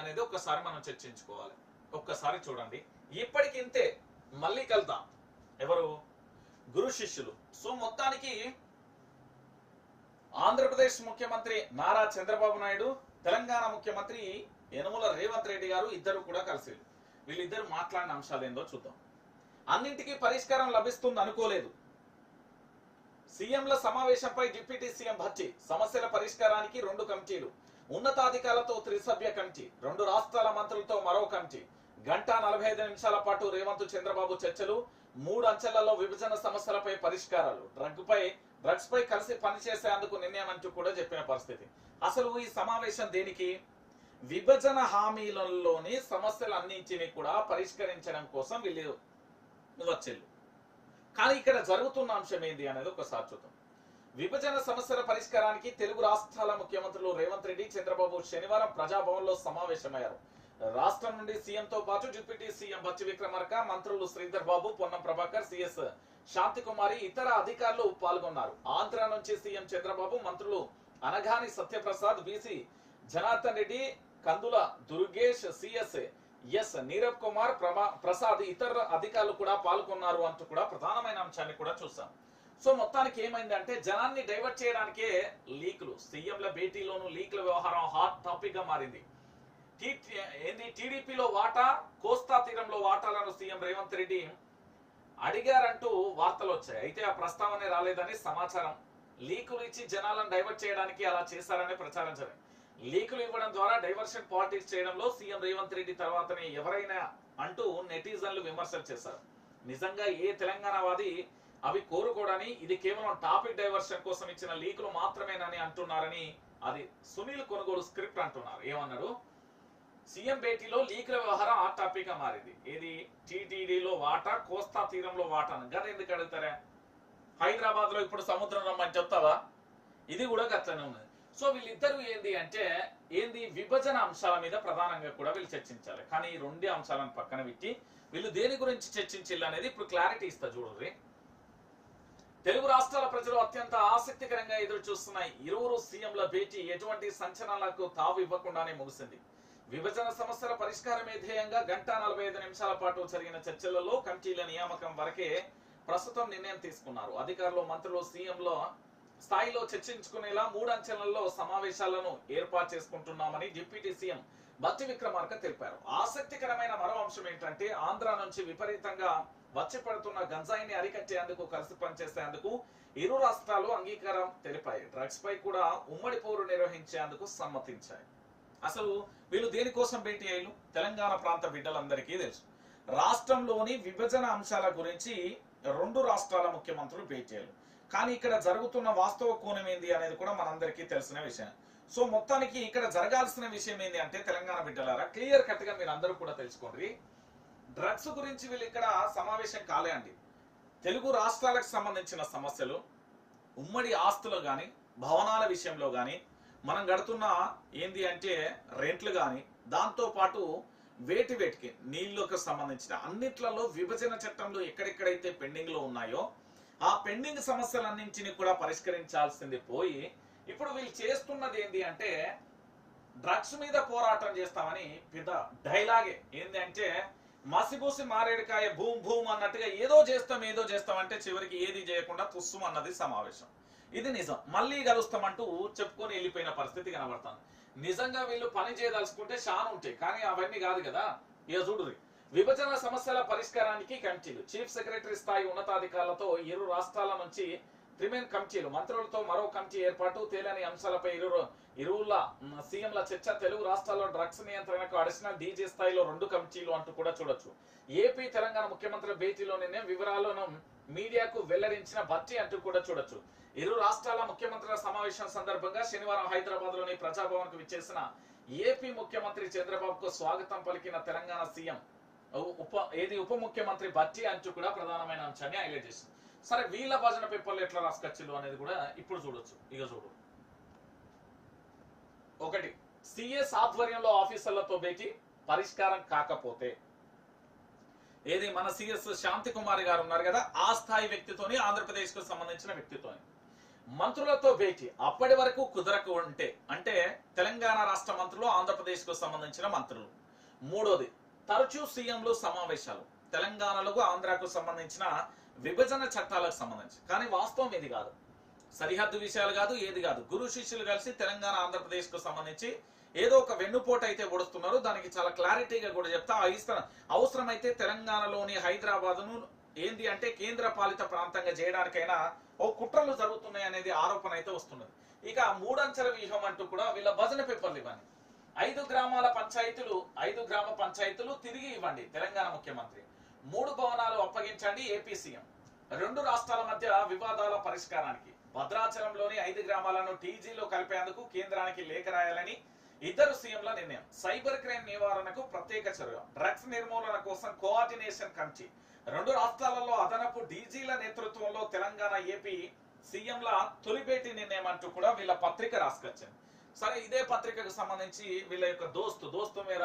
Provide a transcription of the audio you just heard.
అనేది ఒక్కసారి మనం చర్చించుకోవాలి. ఒక్కసారి చూడండి. ఇప్పటికింతే మళ్ళీ కలుద్దాం. ఎవరు? గురు శిష్యులు. సో మొత్తానికి ఆంధ్రప్రదేశ్ ముఖ్యమంత్రి నారా చంద్రబాబు నాయుడు తెలంగాణ ముఖ్యమంత్రి యనమల రేవంత్ రెడ్డి గారు ఇద్దరు కూడా కలిసి వీళ్ళిద్దరు మాట్లాడిన అంశాలు ఏందో చూద్దాం. అన్నింటికీ పరిష్కారం లభిస్తుంది అనుకోలేదు. సీఎంల సమావేశంపై డిప్యూటీ సీఎం భర్తీ సమస్యల పరిష్కారానికి రెండు కమిటీలు ఉన్నతాధికారులతో త్రిసభ్య కమిటీ రెండు రాష్ట్రాల మంత్రులతో మరో కమిటీ. గంట నలభై ఐదు నిమిషాల పాటు రేవంత్ చంద్రబాబు చర్చలు మూడు అంచెలలో విభజన సమస్యలపై పరిష్కారాలు. డ్రగ్ పై డ్రగ్స్ పై కలిసి పనిచేసేందుకు నిర్ణయం అంటూ కూడా చెప్పిన పరిస్థితి. అసలు ఈ సమావేశం దేనికి? విభజన హామీలలోని సమస్యలు సమస్యలన్నింటినీ కూడా పరిష్కరించడం కోసం వీళ్ళు వచ్చేళ్ళు. కానీ ఇక్కడ జరుగుతున్న అంశం ఏంది అనేది ఒకసారి చూద్దాం. విభజన సమస్యల పరిష్కారానికి తెలుగు రాష్ట్రాల ముఖ్యమంత్రులు రేవంత్ రెడ్డి చంద్రబాబు శనివారం ప్రజాభవన్లో సమావేశమయ్యారు. రాష్ట్రం నుండి సీఎంతో పాటు డిప్యూటీ సీఎం బచ్చి విక్రమార్క మంత్రులు శ్రీధర్ బాబు పొన్నం ప్రభాకర్ సిఎస్ శాంతికుమారి ఇతర అధికారులు పాల్గొన్నారు. ఆంధ్ర నుంచి సీఎం చంద్రబాబు మంత్రులు Anagani Satyaprasad BC Janardhan Reddy Kandula Durgesh CS S Nirav Kumar Prasad ఇతర అధికారులు కూడా పాల్గొన్నారు అంటూ కూడా ప్రధానమైన అంశాన్ని కూడా చూసాం సో మొత్తానికి ఏమైందంటే జనాన్ని డైవర్ట్ చేయడానికే లీకులు సీఎంల భేటీలోనూ లీకుల వ్యవహారం హాట్ టాపిక్గా మారింది ఏంది టీడీపీలో వాటా కోస్తా తీరంలో వాటాలను సీఎం రేవంత్ రెడ్డి అడిగారంటూ వార్తలు వచ్చాయి. అయితే ఆ ప్రస్తావనే రాలేదని సమాచారం. లీకులు ఇచ్చి జనాలను డైవర్ట్ చేయడానికి అలా చేశారనే ప్రచారం జరిగింది. లీకులు ఇవ్వడం ద్వారా డైవర్షన్ పాలిటిక్స్ చేయడంలో సీఎం రేవంత్ రెడ్డి తర్వాతనే ఎవరైనా అంటూ నెటిజన్లు విమర్శలు చేశారు. నిజంగా ఏ తెలంగాణ వాది అవి కోరుకోవడని ఇది కేవలం టాపిక్ డైవర్షన్ కోసం ఇచ్చిన లీకులు మాత్రమేనని అంటున్నారని అది సునీల్ కొనుగోలు స్క్రిప్ట్ అంటున్నారు. ఏమన్నారు సీఎం భేటీలో లీకుల వ్యవహారం ఆ టాపిక్గా మారింది. ఇది టీటీడీలో వాటా కోస్తా తీరంలో వాటా గత ఎందుకు అడుగుతారా? హైదరాబాద్లో ఇప్పుడు సముద్రం రమ్మని చెప్తావా? ఇది కూడా గట్లనే ఉన్నది. సో వీళ్ళిద్దరు ఏంది అంటే ఏంది? విభజన అంశాల మీద ప్రధానంగా కూడా వీళ్ళు చర్చించాలి. కానీ ఈ రెండు అంశాలను పక్కన పెట్టి వీళ్ళు దేని గురించి చర్చించాలి అనేది ఇప్పుడు క్లారిటీ ఇస్తా చూడండి తెలుగు రాష్ట్రాల ప్రజలు అత్యంత ఆసక్తికరంగా ఎదురు చూస్తున్న ఇరువురు సీఎంల భేటీ ఎటువంటి సంచలనాలకు తావు ఇవ్వకుండానే ముగిసింది. విభజన సమస్యల పరిష్కారమే ధ్యేయంగా గంట నలభై ఐదు నిమిషాల పాటు జరిగిన చర్చలలో కమిటీల నియామకం వరకే ప్రస్తుతం నిర్ణయం తీసుకున్నారు. అధికారులు మంత్రులు సీఎంలో స్థాయిలో చర్చించుకునేలా మూడు అంచెలలో సమావేశాలను ఏర్పాటు చేసుకుంటున్నామని డిప్యూటీ సీఎం బత్తి విక్రమార్క తెలిపారు. ఆసక్తికరమైన మరో అంశం ఏంటంటే ఆంధ్ర నుంచి విపరీతంగా వచ్చి పడుతున్న గంజాయిని అరికట్టేందుకు కలిసి పనిచేసేందుకు ఇరు రాష్ట్రాలు అంగీకారం తెలిపాయి. డ్రగ్స్ పై కూడా ఉమ్మడి పోరు నిర్వహించేందుకు సమ్మతించాయి. అసలు వీళ్ళు దేనికోసం భేటీ అయ్యారు? తెలంగాణ ప్రాంత బిడ్డలందరికీ తెలుసు. రాష్ట్రంలోని విభజన అంశాల గురించి రెండు రాష్ట్రాల ముఖ్యమంత్రులు భేటీ కానీ ఇక్కడ జరుగుతున్న వాస్తవ కోణం ఏంది అనేది కూడా మనందరికీ తెలిసిన విషయం. సో మొత్తానికి ఇక్కడ జరగాల్సిన విషయం ఏంది అంటే తెలంగాణ బిడ్డలారా క్లియర్ కట్గా మీరు అందరూ కూడా తెలుసుకోండి. డ్రగ్స్ గురించి వీళ్ళు ఇక్కడ సమావేశం కాలే అండి. తెలుగు రాష్ట్రాలకు సంబంధించిన సమస్యలు ఉమ్మడి ఆస్తులు కానీ భవనాల విషయంలో కానీ మనం గడుతున్న ఏంది అంటే రెంట్లు కానీ దాంతో పాటు వేటి వేటికి నీళ్ళకి సంబంధించిన అన్నిట్లలో విభజన చట్టంలో ఎక్కడెక్కడైతే పెండింగ్లో ఉన్నాయో ఆ పెండింగ్ సమస్యలన్నింటినీ కూడా పరిష్కరించాల్సింది పోయి ఇప్పుడు వీళ్ళు చేస్తున్నది ఏంది అంటే డ్రగ్స్ మీద పోరాటం చేస్తామని పెద్ద డైలాగే. ఏంది అంటే మసిబూసి మారేడుకాయ భూమ్ భూమ్ అన్నట్టుగా ఏదో చేస్తాం ఏదో చేస్తాం అంటే చివరికి ఏది చేయకుండా తుస్సు అన్నది సమావేశం. ఇది నిజం. మళ్ళీ కలుస్తామంటూ చెప్పుకొని వెళ్ళిపోయిన పరిస్థితి కనబడుతుంది. నిజంగా వీళ్ళు పని చేయదలుచుకుంటే చాలా ఉంటాయి. కానీ అవన్నీ కాదు కదా. ఇక చూడుది విభజన సమస్యల పరిష్కారానికి కమిటీలు చీఫ్ సెక్రటరీ స్థాయి ఉన్నతాధికారులతో ఇరు రాష్ట్రాల నుంచి త్రిమేన్ కమిటీలు మంత్రులతో మరో కమిటీ ఏర్పాటు. తేలని అంశాలపై ఇరు ఇరువుల సీఎంల చర్చ. తెలుగు రాష్ట్రాల్లో డ్రగ్స్ నియంత్రణకు అడిషనల్ డీజీ స్థాయిలో రెండు కమిటీలు అంటూ కూడా చూడొచ్చు. ఏపీ తెలంగాణ ముఖ్యమంత్రి భేటీలో నిన్నే వివరాలను మీడియాకు వెల్లడించిన భర్తీ అంటూ కూడా చూడొచ్చు. ఇరు రాష్ట్రాల ముఖ్యమంత్రుల సమావేశం సందర్భంగా శనివారం హైదరాబాద్లోని ప్రజాభవన్కు విచ్చేసిన ఏపీ ముఖ్యమంత్రి చంద్రబాబుకు స్వాగతం పలికిన తెలంగాణ సీఎం ఉప ఏది ఉప ముఖ్యమంత్రి భర్తీ అంటూ కూడా ప్రధానమైన అంశాన్ని హైలైట్ చేసింది. సరే వీళ్ళ భజన పేపర్లు ఎట్లా రాసుకొచ్చిల్లు అనేది కూడా ఇప్పుడు చూడొచ్చు. ఇక చూడు. ఒకటి సిఎస్ ఆధ్వర్యంలో ఆఫీసర్లతో భేటీ పరిష్కారం కాకపోతే. ఏది? మన సిఎస్ శాంతి కుమారి గారు ఉన్నారు కదా ఆ స్థాయి వ్యక్తితోని ఆంధ్రప్రదేశ్కు సంబంధించిన వ్యక్తితోని. మంత్రులతో భేటీ అప్పటి వరకు కుదరకు ఉంటే. అంటే తెలంగాణ రాష్ట్ర మంత్రులు ఆంధ్రప్రదేశ్కు సంబంధించిన మంత్రులు. మూడోది తరచూ సీఎంలు సమావేశాలు. తెలంగాణలకు ఆంధ్రాకు సంబంధించిన విభజన చట్టాలకు సంబంధించి. కానీ వాస్తవం ఇది కాదు. సరిహద్దు విషయాలు కాదు ఏది కాదు. గురు శిష్యులు కలిసి తెలంగాణ ఆంధ్రప్రదేశ్కు సంబంధించి ఏదో ఒక వెన్నుపోటు అయితే పొడుస్తున్నారు దానికి చాలా క్లారిటీగా కూడా చెప్తా ఇస్తాను అవసరమైతే తెలంగాణలోని హైదరాబాద్ను ఏంది అంటే కేంద్ర పాలిత ప్రాంతంగా చేయడానికైనా ఓ కుట్రలు జరుగుతున్నాయి అనేది ఆరోపణ అయితే వస్తున్నది. ఇక మూడంచెల వ్యూహం అంటూ కూడా వీళ్ళ భజన పేపర్లు ఇవ్వండి. ఐదు గ్రామాల పంచాయతీలు ఐదు గ్రామ పంచాయతీలు తిరిగి ఇవ్వండి తెలంగాణ ముఖ్యమంత్రి. మూడు భవనాలు అప్పగించండి ఏపీ సీఎం. రెండు రాష్ట్రాల మధ్య వివాదాల పరిష్కారానికి. భద్రాచలంలోని ఐదు గ్రామాలను టీజీలో కలిపేందుకు కేంద్రానికి లేఖ రాయాలని ఇద్దరు సీఎంల నిర్ణయం. సైబర్ క్రైమ్ నివారణకు ప్రత్యేక చర్య. డ్రగ్స్ నిర్మూలన కోసం కోఆర్డినేషన్ కమిటీ. రెండు రాష్ట్రాలలో అదనపు డీజీల నేతృత్వంలో తెలంగాణ ఏపీ సీఎంల తొలి భేటీ నిర్ణయం అంటూ కూడా వీళ్ళ పత్రిక రాసుకొచ్చింది. సరే ఇదే పత్రికకు సంబంధించి వీళ్ళ యొక్క దోస్తు దోస్తు మేర